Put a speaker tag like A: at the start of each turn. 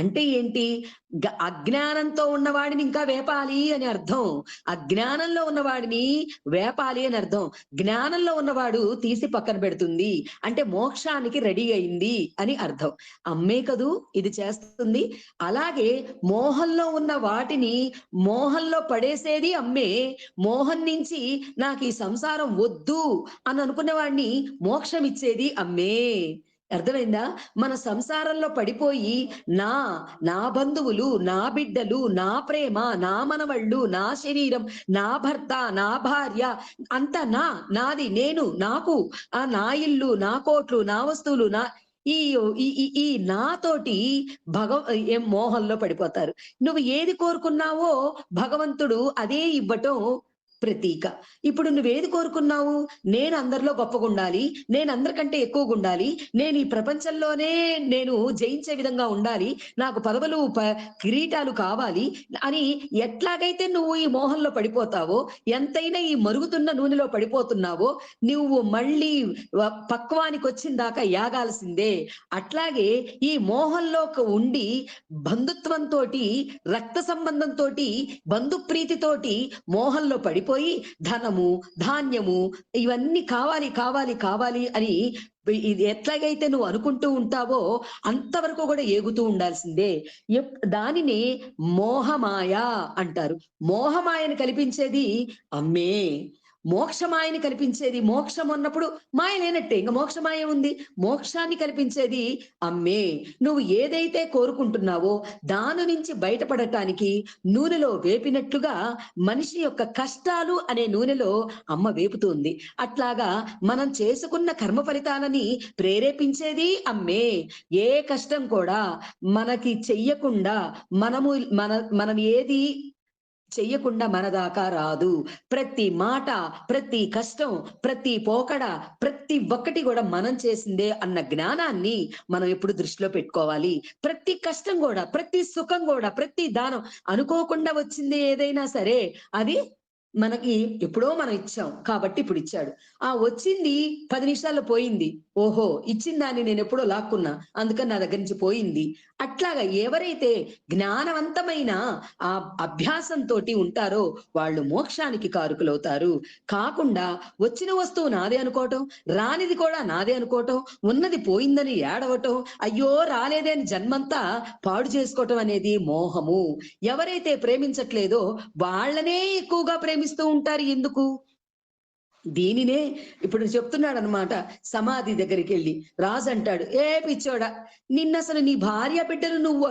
A: అంటే ఏంటి? అజ్ఞానంతో ఉన్నవాడిని ఇంకా వేపాలి అని అర్థం. అజ్ఞానంలో ఉన్నవాడిని వేపాలి అని అర్థం. జ్ఞానంలో ఉన్నవాడు తీసి పక్కన పెడుతుంది. అంటే మోక్షానికి రెడీ అయింది అని అర్థం. అమ్మే కదూ ఇది చేస్తుంది. అలాగే మోహంలో ఉన్న వాటిని మోహంలో పడేసేది అమ్మే. మోహం నుంచి నాకు ఈ సంసారం వద్దు అని అనుకునే వాడిని మోక్షం ఇచ్చేది అమ్మే. అర్థమైందా? మన సంసారంలో పడిపోయి నా నా బంధువులు నా బిడ్డలు నా ప్రేమ నా మనవళ్ళు నా శరీరం నా భర్త నా భార్య అంతా నా నాది నేను నాకు ఆ నా ఇల్లు నా కోట్లు నా వస్తువులు నా ఈ ఈ- ఈ ఈ నాతోటి భగవ ఏం మోహంలో పడిపోతారు. నువ్వు ఏది కోరుకున్నావో భగవంతుడు అదే ఇవ్వటం ప్రతీక. ఇప్పుడు నువ్వేది కోరుకున్నావు? నేను అందరిలో గొప్పగా ఉండాలి నేను అందరికంటే ఎక్కువగా ఉండాలి నేను ఈ ప్రపంచంలోనే నేను జయించే విధంగా ఉండాలి. నాకు పదవులు కిరీటాలు కావాలి అని ఎట్లాగైతే నువ్వు ఈ మోహంలో పడిపోతావో ఎంతైనా ఈ మరుగుతున్న నూనెలో పడిపోతున్నావో నువ్వు మళ్ళీ పక్వానికి వచ్చిన దాకా యాగాల్సిందే. అట్లాగే ఈ మోహంలో ఉండి బంధుత్వంతో రక్త సంబంధంతో బంధుప్రీతితోటి మోహంలో పడిపోయి ధనము ధాన్యము ఇవన్నీ కావాలి కావాలి కావాలి అని ఇది ఎట్లాగైతే నువ్వు అనుకుంటూ ఉంటావో అంతవరకు కూడా ఏగుతూ ఉండాల్సిందే. ఎప్- దానిని మోహమాయ అంటారు. మోహమాయని కల్పించేది అమ్మే. మోక్షమాయని కల్పించేది మోక్షం ఉన్నప్పుడు మాయ లేనట్టే ఇంకా మోక్షమాయ ఉంది? మోక్షాన్ని కల్పించేది అమ్మే. నువ్వు ఏదైతే కోరుకుంటున్నావో దాని నుంచి బయటపడటానికి నూనెలో వేపినట్లుగా మనిషి యొక్క కష్టాలు అనే నూనెలో అమ్మ వేపుతుంది. అట్లాగా మనం చేసుకున్న కర్మ ఫలితాలని ప్రేరేపించేది అమ్మే. ఏ కష్టం కూడా మనకి చెయ్యకుండా మనము మన మనం ఏది చెయ్యకుండా మన దాకా రాదు. ప్రతి మాట ప్రతి కష్టం ప్రతి పోకడ ప్రతి ఒక్కటి కూడా మనం చేసిందే అన్న జ్ఞానాన్ని మనం ఎప్పుడు దృష్టిలో పెట్టుకోవాలి. ప్రతి కష్టం కూడా ప్రతి సుఖం కూడా ప్రతి దానం అనుకోకుండా వచ్చింది ఏదైనా సరే అది మనకి ఎప్పుడో మనం ఇచ్చాం. కాబట్టి ఇప్పుడు ఇచ్చాడు. ఆ వచ్చింది పది నిమిషాల్లో పోయింది. ఓహో ఇచ్చిన దాన్ని నేను ఎప్పుడో లాక్కున్నా. అందుకని నా దగ్గర నుంచి పోయింది. అట్లాగా ఎవరైతే జ్ఞానవంతమైన ఆ అభ్యాసంతో ఉంటారో వాళ్ళు మోక్షానికి కారుకులవుతారు. కాకుండా వచ్చిన వస్తువు నాదే అనుకోవటం రానిది కూడా నాదే అనుకోవటం ఉన్నది పోయిందని ఏడవటం అయ్యో రాలేదే అని జన్మంతా పాడు చేసుకోవటం అనేది మోహము. ఎవరైతే ప్రేమించట్లేదో వాళ్ళనే ఎక్కువగా ప్రేమిస్తూ ఉంటారు ఎందుకు? దీనినే ఇప్పుడు చెప్తున్నాడు అనమాట సమాధి దగ్గరికి వెళ్ళి రాజు అంటాడు ఏ పిచ్చోడా నిన్నసలు నీ భార్య బిడ్డలు నువ్వు